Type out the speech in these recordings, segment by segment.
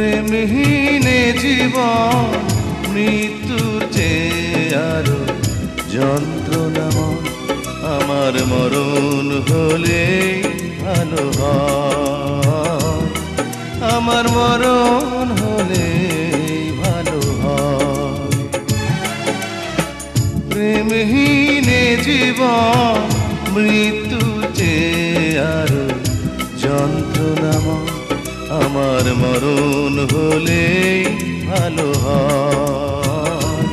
প্রেমহীনে জীবন মৃত্যুর চেয়ে আরও যন্ত্রণাময় আমার মরণ হলে ভালো আমার মরণ হলে ভালো প্রেমহীনে জীবন, মৃত্যু চেয়ে আরও যন্ত্রণাময় আমার মরণ হলে ভালো হয়।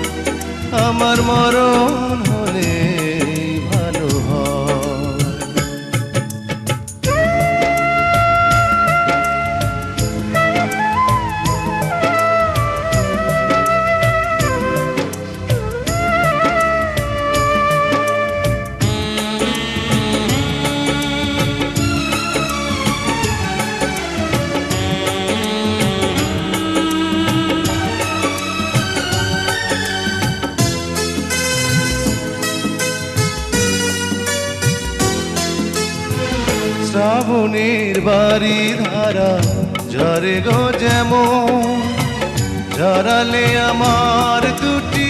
আমার মরণ শ্রাবণের বাড়ি ধারা ঝরে গো যেমন ঝরালে আমার দুটি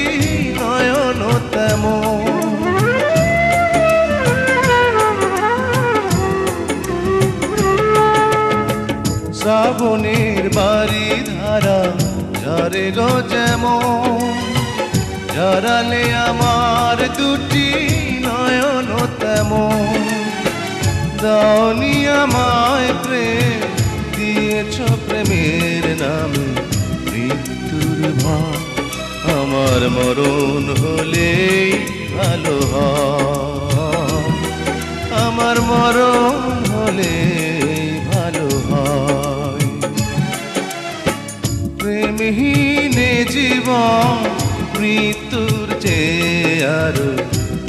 নয়ন তেমন। শ্রাবণের বাড়ি ধারা ঝরে গো যেমন ঝরালে আমার দুটি নয়ন তেমন। দাওনি আমার মরণ হলেই ভালো আমার মরণ হলে ভালো প্রেমহীনে জীবন, মৃত্যুর চেয়ে আরও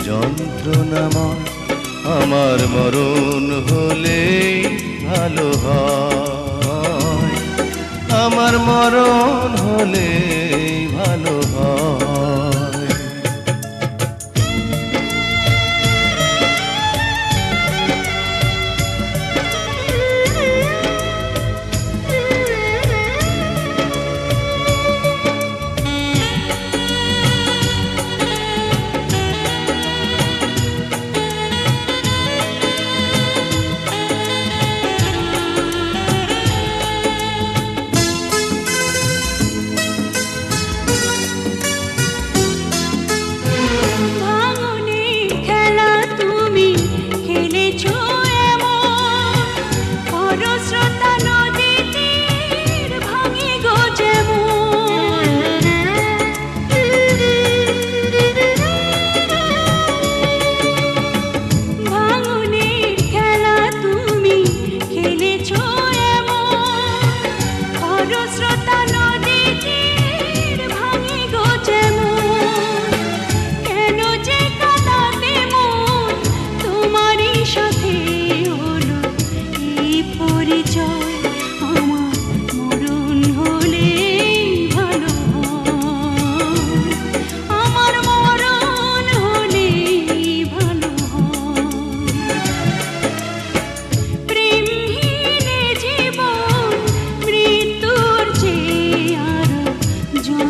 যন্ত্রণাময় আমার মরণ হলে ভালো হয়। আমার মরণ হলে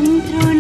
dentro no